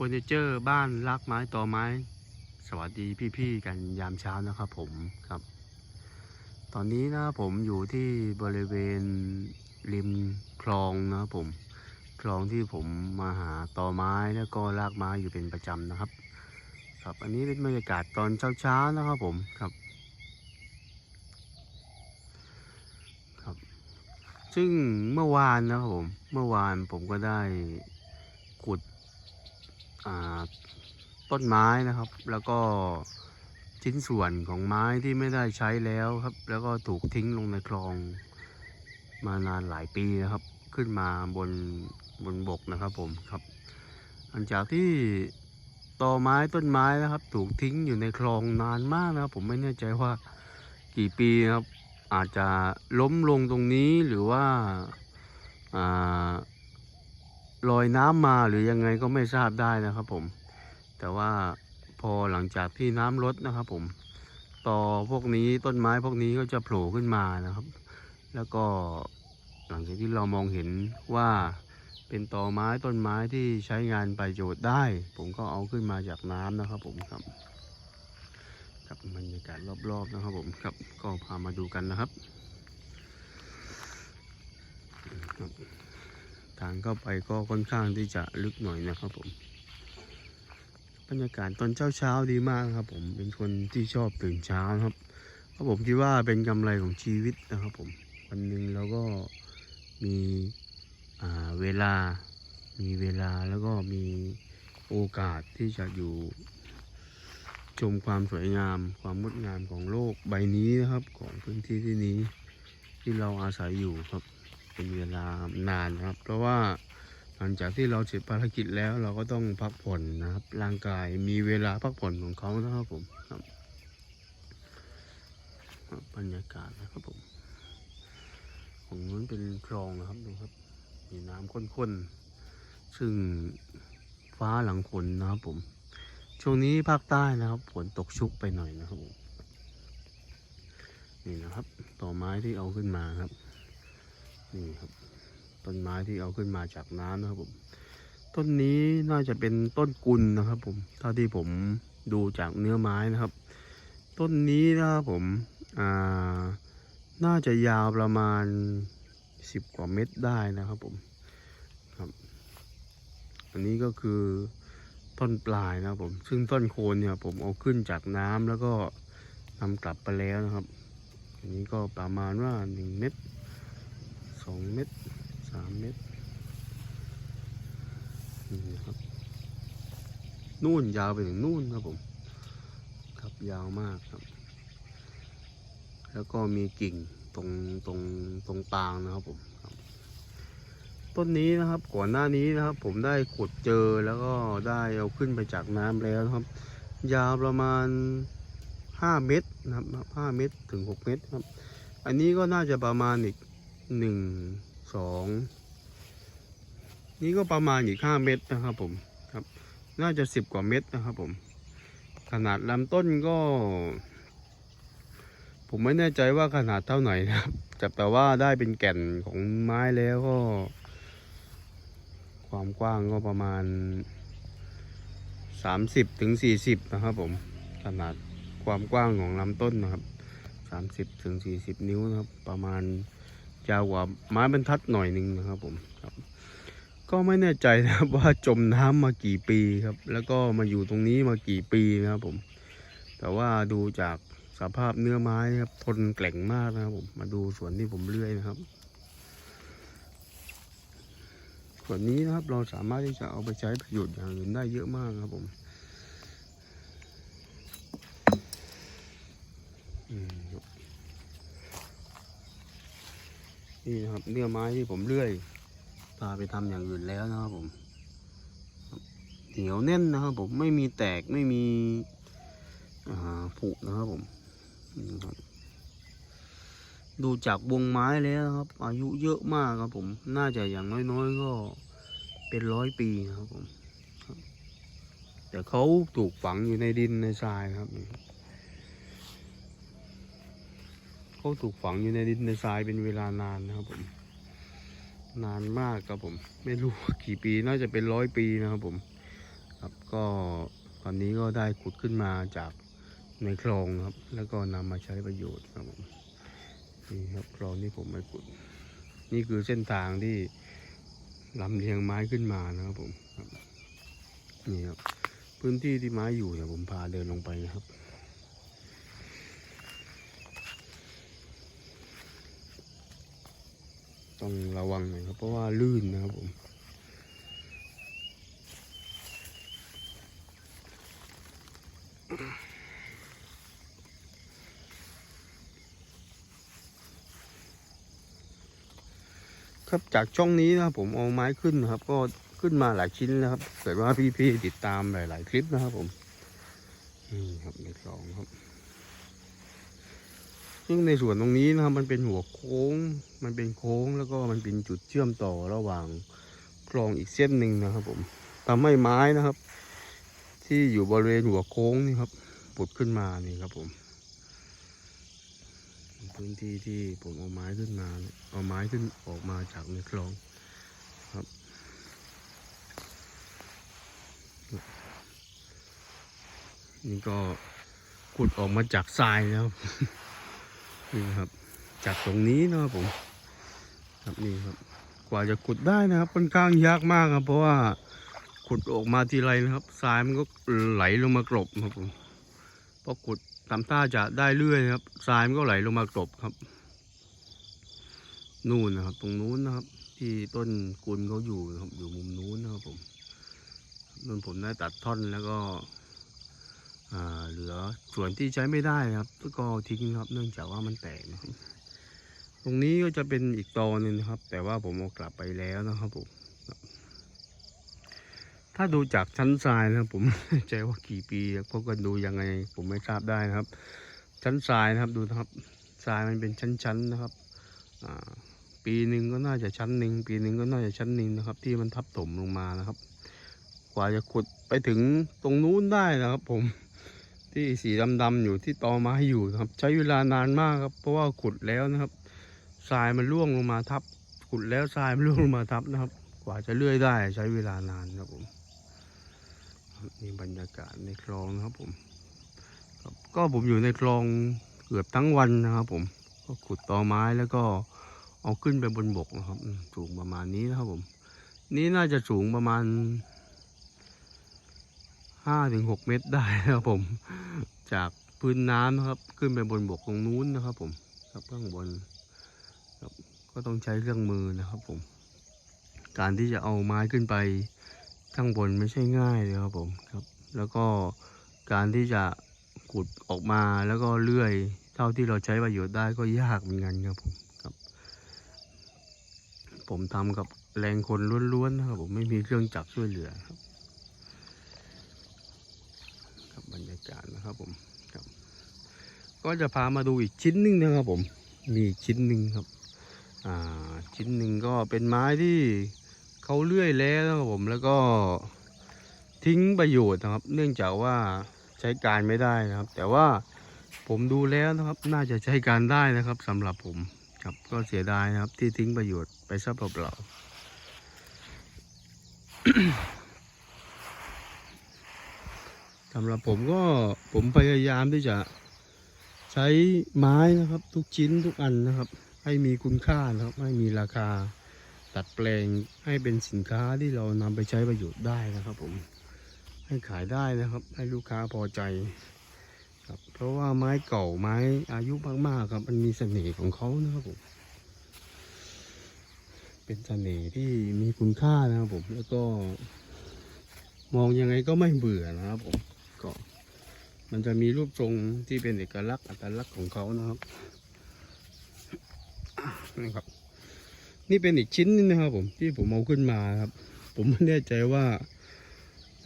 เฟอร์นิเจอร์บ้านรักไม้ต่อไม้ สวัสดีพี่ๆกันยามเช้านะครับผมครับ ตอนนี้นะผมอยู่ที่บริเวณริมคลองนะผมคลองที่ผมมาหาต่อไม้แล้วก็รากไม้อยู่เป็นประจำนะครับ ครับอันนี้เป็นบรรยากาศตอนเช้าๆนะครับผมครับครับ ซึ่งเมื่อวานนะครับผมเมื่อวานผมก็ได้ ต้นไม้นะครับ แล้วก็ชิ้นส่วนของไม้ที่ไม่ได้ใช้แล้วครับ แล้วก็ถูกทิ้งลงในคลองมานานหลายปีนะครับ ขึ้นมาบนบนบกนะครับผมครับหลังจากที่ตอไม้ต้นไม้นะครับ ถูกทิ้งอยู่ในคลองนานมากนะครับ ผมไม่แน่ใจว่ากี่ปีนะครับ อาจจะล้มลงตรงนี้หรือว่าอ่า ลอยน้ำมาหรือยังไงก็ไม่ทราบได้นะครับผม แต่ว่าพอหลังจากที่น้ำลดนะครับผม ต่อพวกนี้ต้นไม้พวกนี้ก็จะโผล่ขึ้นมานะครับ แล้วก็หลังจากที่เรามองเห็นว่าเป็นตอไม้ต้นไม้ที่ใช้งานประโยชน์ได้ ผมก็เอาขึ้นมาจากน้ำนะครับผมครับครับบรรยากาศรอบๆนะครับผมครับก็พามาดูกันนะครับครับ ทางเข้าไปก็ค่อนข้างที่จะลึกหน่อยนะครับผม บรรยากาศตอนเช้าเช้าๆดีมากครับ ผมเป็นคนที่ชอบตื่นเช้าครับเพราะผมคิดว่าเป็นกำไรของชีวิตนะครับ ผมวันหนึ่งเราก็มีเวลามีเวลาแล้วก็มีโอกาสที่จะอยู่ ชมความสวยงาม ความงดงามของโลกใบนี้นะครับ ของพื้นที่ที่นี้ที่เราอาศัยอยู่ครับ เป็นเวลานานนะครับ เพราะว่าหลังจากที่เราเสร็จภารกิจแล้วเราก็ต้องพักผ่อนนะครับ ร่างกายมีเวลาพักผ่อนของเขานะครับผมครับครับบรรยากาศนะครับผมของนู้นเป็นคลองนะครับดูครับ มีน้ำข้นๆ ซึ่งฟ้าหลังฝนนะครับผม ช่วงนี้ภาคใต้นะครับฝนตกชุกไปหน่อยนะครับผมนี่นะครับ ต่อไม้ที่เอาขึ้นมาครับ นี่ครับ ต้นไม้ที่เอาขึ้นมาจากน้ำนะครับผม ต้นนี้น่าจะเป็นต้นกุลนะครับผมเท่าที่ผมดูจากเนื้อไม้นะครับ ต้นนี้นะครับผมอ่าน่าจะยาวประมาณสิบกว่าเมตรได้นะครับผมครับอันนี้ก็คือต้นปลายนะครับผม ซึ่งต้นโคนเนี่ยผมเอาขึ้นจากน้ำแล้วก็นำกลับไปแล้วนะครับ อันนี้ก็ประมาณว่าหนึ่งเม็ด องเม็ดสามเม็ดนี่ครับ นู่นยาวไปถึงนู่นครับผม ครับยาวมากครับ แล้วก็มีกิ่งตรงตรงตรงปางนะครับผมครับ ต้นนี้นะครับก่อนหน้านี้นะครับ ผมได้ขุดเจอแล้วก็ได้เอาขึ้นไปจากน้ำแล้วนะครับ ยาวประมาณ5เมตรนะครับ5เมตรถึง6เมตรครับ อันนี้ก็น่าจะประมาณอีก 1 2นี่ก็ประมาณอีก5เมตรนะครับผมครับ น่าจะ10กว่าเมตรนะครับผม ขนาดลำต้นก็ ผมไม่แน่ใจว่าขนาดเท่าไหร่นะครับแต่แต่ว่าได้เป็นแก่นของไม้แล้วก็ ความกว้างก็ประมาณสสาม30ถึง40นะครับผม ขนาดความกว้างของลำต้นนะครับสสาม30ถึง40นิ้วนะครับ ประมาณ ยาวกว่าไม้บรรทัดหน่อยหนึ่งนะครับผมครับ ก็ไม่แน่ใจนะครับว่าจมน้ำมากี่ปีครับ แล้วก็มาอยู่ตรงนี้มากี่ปีนะครับผม แต่ว่าดูจากสภาพเนื้อไม้นะครับทนแกร่งมากนะครับผมมาดูส่วนที่ผมเลื่อยนะครับส่วนนี้นะครับเราสามารถที่จะเอาไปใช้ประโยชน์อย่างอื่นได้เยอะมากครับผมอืมครับ นี่นะครับเนื้อไม้ที่ผมเลื่อยพาไปทำอย่างอื่นแล้วนะครับผมเหนียวแน่นนะครับผมไม่มีแตกไม่มีผุนะครับผมดูจากวงไม้แล้วนะครับ อายุเยอะมากครับผม น่าจะอย่างน้อยๆก็เป็นร้อยปีนะครับผมแต่เขาถูกฝังอยู่ในดินในทรายครับนี่ เขาถูกฝังอยู่ในดินในทรายเป็นเวลานานนะครับผม นานมากครับผม ไม่รู้กี่ปีน่าจะเป็นร้อยปีนะครับผม ครับก็ตอนนี้ก็ได้ขุดขึ้นมาจากในคลองครับ แล้วก็นำมาใช้ประโยชน์ครับผมนี่ครับคลองที่ผมไปขุด นี่คือเส้นทางที่ลำเลียงไม้ขึ้นมานะครับผมนี่ครับพื้นที่ที่ไม้อยู่เดี๋ยวผมพาเดินลงไปนะครับ ต้องระวังหน่อยครับ เพราะว่าลื่นนะครับผมครับจากช่องนี้นะครับผมเอาไม้ขึ้นนะครับ ก็ขึ้นมาหลายชิ้นนะครับเกิดว่าพี่ๆติดตามหลาย ๆ คลิปนะครับผมนี่ครับในคลองครับ ซึ่งในส่วนตรงนี้นะครับมันเป็นหัวโค้ง มันเป็นโค้งแล้วก็มันเป็นจุดเชื่อมต่อระหว่างคลองอีกเส้นหนึ่งนะครับ ผมทำให้ไม้นะครับ ที่อยู่บริเวณหัวโค้งนี่ครับปุดขึ้นมานี่ครับผม พื้นที่ที่ผมเอาไม้ขึ้นมาเนี่ยเอาไม้ขึ้นออกมาจากในคลองครับนี่ก็ขุดออกมาจากทรายนะครับ นี่ครับ จากตรงนี้นะครับผม ครับนี่ครับ กว่าจะขุดได้นะครับค่อนข้างยากมากครับ เพราะว่าขุดออกมาทีไรนะครับทรายมันก็ไหลลงมากรบครับผมพอขุดทำท่าจะได้เรื่อยนะครับทรายมันก็ไหลลงมากรบครับ นู่นนะครับ ตรงนู้นนะครับ ที่ต้นกุลเขาอยู่นะครับอยู่มุมนู้นนะครับผมนู่นผมได้ตัดท่อนแล้วก็ เหลือส่วนที่ใช้ไม่ได้ครับก็ทิ้งครับเนื่องจากว่ามันแตกนะครับตรงนี้ก็จะเป็นอีกตอนหนึ่งนะครับ แต่ว่าผมเอากลับไปแล้วนะครับผมถ้าดูจากชั้นทรายนะผมไม่แน่ใจว่ากี่ปีเพราะก็ดูยังไง ผมไม่ทราบได้นะครับ ชั้นทรายนะครับดูนะครับทรายมันเป็นชั้นๆนะครับปีหนึ่งก็น่าจะชั้นหนึ่งปีหนึ่งก็น่าจะชั้นหนึ่งนะครับ ที่มันทับถมลงมานะครับ กว่าจะขุดไปถึงตรงนู้นได้นะครับ ผม ที่สีดำๆอยู่ที่ตอไม้อยู่นะครับ ใช้เวลานานมากครับ เพราะว่าขุดแล้วนะครับทรายมันร่วงลงมาทับ ขุดแล้วทรายมันร่วงลงมาทับนะครับ กว่าจะเลื่อยได้ใช้เวลานานครับผมนี่บรรยากาศในคลองนะครับผมครับก็ผมอยู่ในคลองเกือบทั้งวันนะครับ ผมก็ขุดตอไม้แล้วก็เอาขึ้นไปบนบกนะครับสูงประมาณนี้นะครับผม นี่น่าจะสูงประมาณ ห้าถึงหกเมตรได้นะครับผม จากพื้นน้ำนะครับ ขึ้นไปบนบกตรงนู้นนะครับ ผม ครับข้างบนครับก็ต้องใช้เครื่องมือนะครับผม การที่จะเอาไม้ขึ้นไปข้างบนไม่ใช่ง่ายเลยครับผมครับ แล้วก็การที่จะขุดออกมาแล้วก็เลื่อยเท่าที่เราใช้ประโยชน์ได้ก็ยากเหมือนกันครับผมครับ ผมทำกับแรงคนล้วนๆนะครับผมไม่มีเครื่องจักรช่วยเหลือครับ ครับบร รยากาศนะครับผมครับ ก็จะพามาดูอีกชิ้นหนึ่งนะครับผม มีชิ้นหนึ่งครับ อ่าชิ้นหนึ่งก็เป็นไม้ที่เขาเลื่อยแล้วนะครับผมแล้วก็ทิ้งประโยชน์นะครับ เนื่องจากว่าใช้การไม่ได้นะครับ แต่ว่าผมดูแล้วนะครับ น่าจะใช้การได้นะครับสำหรับผมครับก็เสียดายนะครับที่ทิ้งประโยชน์ไปซะเปล่าๆ สำหรับผมก็ผมพยายามที่จะใช้ไม้นะครับ ทุกชิ้นทุกอันนะครับ ให้มีคุณค่านะครับ ให้มีราคาตัดแปลงให้เป็นสินค้าที่เรานำไปใช้ประโยชน์ได้นะครับ ผมให้ขายได้นะครับ ให้ลูกค้าพอใจครับเพราะว่าไม้เก่าไม้อายุมากๆครับ มันมีเสน่ห์ของเขานะครับผม เป็นเสน่ห์ที่มีคุณค่านะครับผม แล้วก็ มองยังไงก็ไม่เบื่อนะครับผม ก็ มันจะมีรูปทรงที่เป็นเอกลักษณ์อัตลักษณ์ของเขานะครับนี่ครับ นี่เป็นอีกชิ้นนึงนะครับ ผมที่ผมเอาขึ้นมาครับ ผมไม่แน่ใจว่า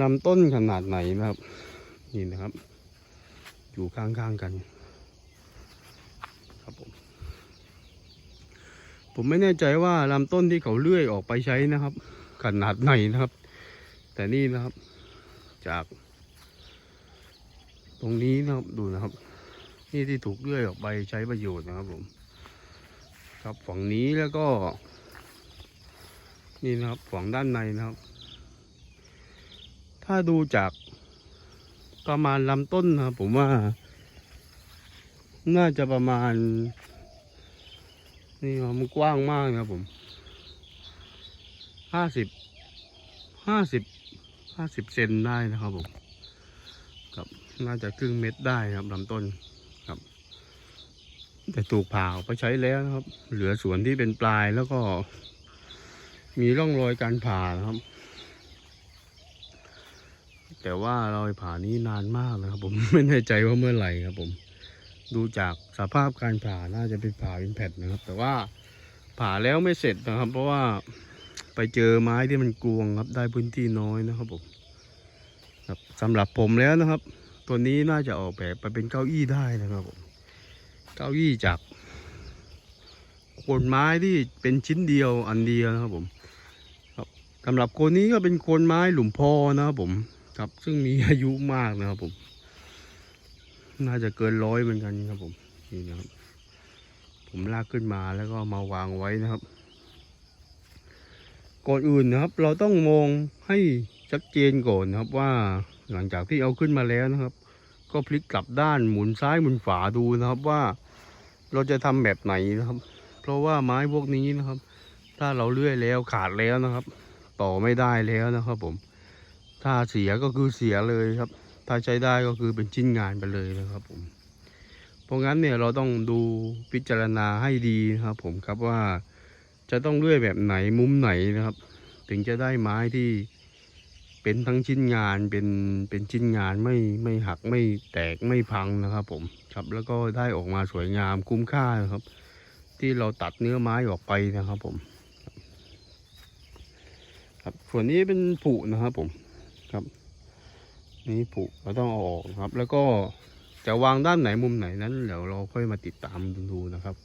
ลำต้นขนาดไหนนะครับ นี่นะครับ อยู่ข้างๆกัน ครับผม ผมไม่แน่ใจว่าลำต้นที่เขาเลื่อยออกไปใช้นะครับ ขนาดไหนนะครับ แต่นี่นะครับจาก รงนี้นะครับดูนะครับ นี่ที่ถูกเลื่อยออกไปใช้ประโยชน์นะครับผม ครับฝั่งนี้แล้วก็ นี่นะครับฝั่งด้านในนะครับ ถ้าดูจากประมาณลำต้นนะครับผมว่า น่าจะประมาณ นี่มันกว้างมากนะครับผมห้าสิบห้าสิบห้าสิบเซนได้นะครับผม น่าจะครึ่งเม็ดได้ครับลำต้นครับ แต่ถูกผ่าไปใช้แล้วนะครับ เหลือส่วนที่เป็นปลายแล้วก็ มีร่องรอยการผ่าครับ แต่ว่ารอยผ่านี้นานมากนะครับ ผมไม่แน่ใจว่าเมื่อไหร่ครับ ผม ดูจากสภาพการผ่าน่าจะเป็นผ่าเป็นแผ่นนะครับ แต่ว่าผ่าแล้วไม่เสร็จนะครับ เพราะว่าไปเจอไม้ที่มันกวงครับได้พื้นที่น้อยนะครับผมครับสำหรับผมแล้วนะครับ ตัวนี้น่าจะออกแบบไปเป็นเก้าอี้ได้นะครับผมเก้าอี้จากโคนไม้ที่เป็นชิ้นเดียวอันเดียวนะครับผมครับสำหรับโคนนี้ก็เป็นโคนไม้หลุมพอนะครับผมครับซึ่งมีอายุมากนะครับผม น่าจะเกินร้อยเหมือนกันครับผมนี่นะครับ ผมลากขึ้นมาแล้วก็มาวางไว้นะครับ ก่อนอื่นนะครับ เราต้องมองให้ชัดเจนก่อนนะครับว่า หลังจากที่เอาขึ้นมาแล้วนะครับ ก็พลิกกลับด้านหมุนซ้ายหมุนขวาดูนะครับว่าเราจะทำแบบไหนนะครับ เพราะว่าไม้พวกนี้นะครับ ถ้าเราเลื่อยแล้วขาดแล้วนะครับ ต่อไม่ได้แล้วนะครับ ผม ถ้าเสียก็คือเสียเลยครับ ถ้าใช้ได้ก็คือเป็นชิ้นงานไปเลยนะครับ ผม เพราะงั้นเนี่ยเราต้องดูพิจารณาให้ดีนะครับ ผมครับว่าจะต้องเลื่อยแบบไหนมุมไหนนะครับ ถึงจะได้ไม้ที่ เป็นทั้งชิ้นงานเป็นเป็นชิ้นงานไม่ไม่หักไม่แตกไม่พังนะครับผมครับแล้วก็ได้ออกมาสวยงามคุ้มค่านะครับ ที่เราตัดเนื้อไม้ออกไปนะครับผม ครับส่วนนี้เป็นผุนะครับผมครับนี่ผุเราต้องเอาออกครับ แล้วก็จะวางด้านไหนมุมไหนนั้นเดี๋ยวเราค่อยมาติดตามดูนะครับ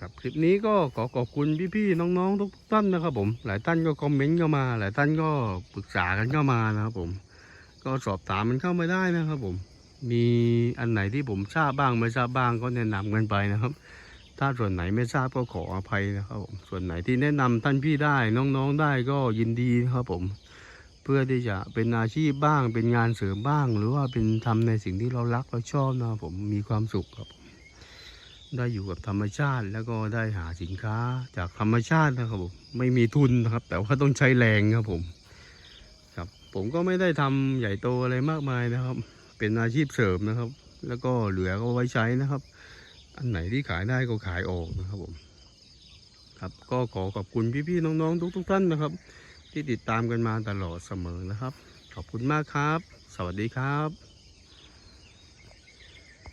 ครับคลิปนี้ก็ขอขอบคุณพี่ๆน้องๆทุกท่านนะครับผม หลายท่านก็คอมเมนต์เข้ามา หลายท่านก็ปรึกษากันเข้ามานะครับผม ก็สอบถามมันเข้ามาได้นะครับผม มีอันไหนที่ผมทราบบ้างไม่ทราบบ้างก็แนะนำกันไปนะครับ ถ้าส่วนไหนไม่ทราบก็ขออภัยนะครับผมส่วนไหนที่แนะนำท่านพี่ได้น้องๆได้ก็ยินดีนะครับผม เพื่อที่จะเป็นอาชีพบ้าง เป็นงานเสริมบ้าง หรือว่าเป็นทำในสิ่งที่เรารักเราชอบนะครับผมมีความสุขครับ ได้อยู่กับธรรมชาติ แล้วก็ได้หาสินค้าจากธรรมชาตินะครับผมไม่มีทุนนะครับ แต่ว่าต้องใช้แรงครับผม ครับ ผมก็ไม่ได้ทำใหญ่โตอะไรมากมายนะครับ เป็นอาชีพเสริมนะครับ แล้วก็เหลือก็ไว้ใช้นะครับ อันไหนที่ขายได้ก็ขายออกนะครับผมครับก็ขอขอบคุณพี่ๆน้องๆทุกๆท่านนะครับ ที่ติดตามกันมาตลอดเสมอนะครับ ขอบคุณมากครับ สวัสดีครับ